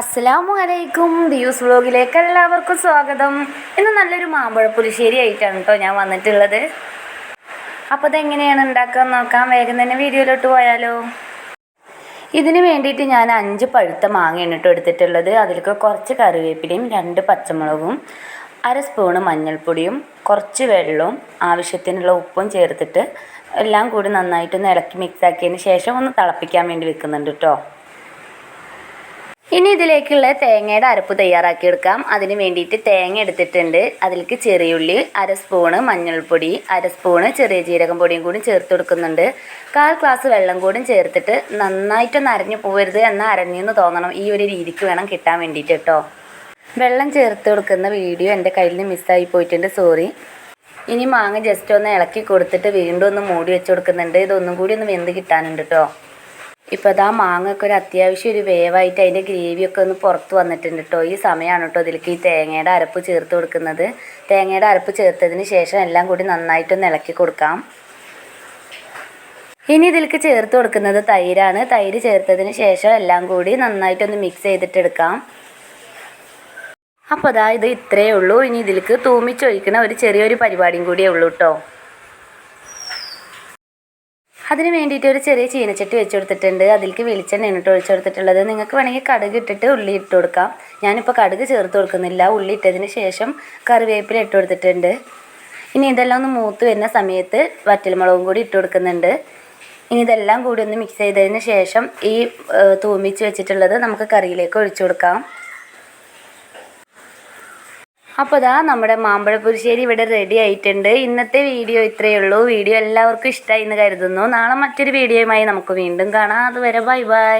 അസ്സലാമു അലൈക്കും ദിയൂസ് വ്ലോഗിലേക്ക് എല്ലാവർക്കും സ്വാഗതം. ഇന്ന് നല്ലൊരു മാമ്പഴ പുലിശ്ശേരി ആയിട്ടാണ് കേട്ടോ ഞാൻ വന്നിട്ടുള്ളത്. അപ്പോൾ അതെങ്ങനെയാണ് ഉണ്ടാക്കുക നോക്കാം. വേഗം തന്നെ വീഡിയോയിലോട്ട് പോയാലോ. ഇതിന് വേണ്ടിയിട്ട് ഞാൻ അഞ്ച് പഴുത്ത മാങ്ങയാണ് കേട്ടോ എടുത്തിട്ടുള്ളത്. അതിലേക്ക് കുറച്ച് കറിവേപ്പിലയും രണ്ട് പച്ചമുളകും അര സ്പൂണ് മഞ്ഞൾപ്പൊടിയും കുറച്ച് വെള്ളവും ആവശ്യത്തിനുള്ള ഉപ്പും ചേർത്തിട്ട് എല്ലാം കൂടി നന്നായിട്ടൊന്ന് ഇളക്കി മിക്സാക്കിയതിന് ശേഷം ഒന്ന് തിളപ്പിക്കാൻ വേണ്ടി വെക്കുന്നുണ്ട് കേട്ടോ ഇനി ഇതിലേക്കുള്ള തേങ്ങയുടെ അരപ്പ് തയ്യാറാക്കിയെടുക്കാം. അതിന് വേണ്ടിയിട്ട് തേങ്ങ എടുത്തിട്ടുണ്ട്. അതിലേക്ക് ചെറിയുള്ളി അര സ്പൂണ് മഞ്ഞൾപ്പൊടി അര സ്പൂണ് ചെറിയ ജീരകം പൊടിയും കൂടി ചേർത്ത് കൊടുക്കുന്നുണ്ട്. കാൽ ഗ്ലാസ് വെള്ളം കൂടി ചേർത്തിട്ട് നന്നായിട്ടൊന്ന് അരഞ്ഞു പോകരുത് എന്നാൽ അരഞ്ഞെന്ന് തോന്നണം. ഈ ഒരു രീതിക്ക് വേണം കിട്ടാൻ വേണ്ടിയിട്ട് കേട്ടോ. വെള്ളം ചേർത്ത് കൊടുക്കുന്ന വീഡിയോ എന്റെ കയ്യിൽ നിന്ന് മിസ്സായി പോയിട്ടുണ്ട്. സോറി. ഇനി മാങ്ങ ജസ്റ്റ് ഒന്ന് ഇളക്കി കൊടുത്തിട്ട് വീണ്ടും ഒന്ന് മൂടി വെച്ച് കൊടുക്കുന്നുണ്ട്. ഇതൊന്നും കൂടി ഒന്ന് വെന്ത് കിട്ടാനുണ്ട് കേട്ടോ. ഇപ്പോൾ ഇതാ മാങ്ങയൊക്കെ ഒരു അത്യാവശ്യം ഒരു വേവായിട്ട് അതിന്റെ ഗ്രേവിയൊക്കെ ഒന്ന് പുറത്ത് വന്നിട്ടുണ്ട് കേട്ടോ ഈ സമയമാണ് കേട്ടോ ഇതിലേക്ക് ഈ തേങ്ങയുടെ അരപ്പ് ചേർത്ത് കൊടുക്കുന്നത്. തേങ്ങയുടെ അരപ്പ് ചേർത്തതിന് ശേഷം എല്ലാം കൂടി നന്നായിട്ടൊന്ന് ഇളക്കി കൊടുക്കാം. ഇനി ഇതിലേക്ക് ചേർത്ത് കൊടുക്കുന്നത് തൈരാണ്. തൈര് ചേർത്തതിന് ശേഷം എല്ലാം കൂടി നന്നായിട്ടൊന്ന് മിക്സ് ചെയ്തിട്ടെടുക്കാം. അപ്പോൾ അതാ ഇത് ഇത്രയേ ഉള്ളൂ. ഇനി ഇതിലേക്ക് തൂമിച്ചൊഴിക്കണ ഒരു ചെറിയൊരു പരിപാടിയും കൂടിയേ ഉള്ളൂ കേട്ടോ അതിന് വേണ്ടിയിട്ട് ഒരു ചെറിയ ചീനച്ചട്ടി വെച്ച് കൊടുത്തിട്ടുണ്ട് അതിലേക്ക് വെളിച്ചെണ്ണയാണ് ഇട്ട് ഒഴിച്ചു കൊടുത്തിട്ടുള്ളത് നിങ്ങൾക്ക് വേണമെങ്കിൽ കടുക് ഇട്ടിട്ട് ഉള്ളി ഇട്ട് കൊടുക്കാം. ഞാനിപ്പോൾ കടുക് ചേർത്ത് കൊടുക്കുന്നില്ല. ഉള്ളി ഇട്ടതിന് ശേഷം കറിവേപ്പില ഇട്ട് കൊടുത്തിട്ടുണ്ട്. ഇനി ഇതെല്ലാം ഒന്ന് മൂത്ത് വരുന്ന സമയത്ത് വറ്റൽമുളകും കൂടി ഇട്ട് കൊടുക്കുന്നുണ്ട്. ഇനി ഇതെല്ലാം കൂടി ഒന്ന് മിക്സ് ചെയ്തതിന് ശേഷം ഈ തൂമിച്ച് വെച്ചിട്ടുള്ളത് നമുക്ക് കറിയിലേക്ക് ഒഴിച്ചു കൊടുക്കാം. അപ്പോൾ ദാ നമ്മുടെ മാമ്പഴപ്പുരിശ്ശേരി ഇവിടെ റെഡി ആയിട്ടുണ്ട്. ഇന്നത്തെ വീഡിയോ ഇത്രയേ ഉള്ളൂ. വീഡിയോ എല്ലാവർക്കും ഇഷ്ടമായി എന്ന് കരുതുന്നു. നാളെ മറ്റൊരു വീഡിയോയുമായി നമുക്ക് വീണ്ടും കാണാം. അതുവരെ ബൈ ബൈ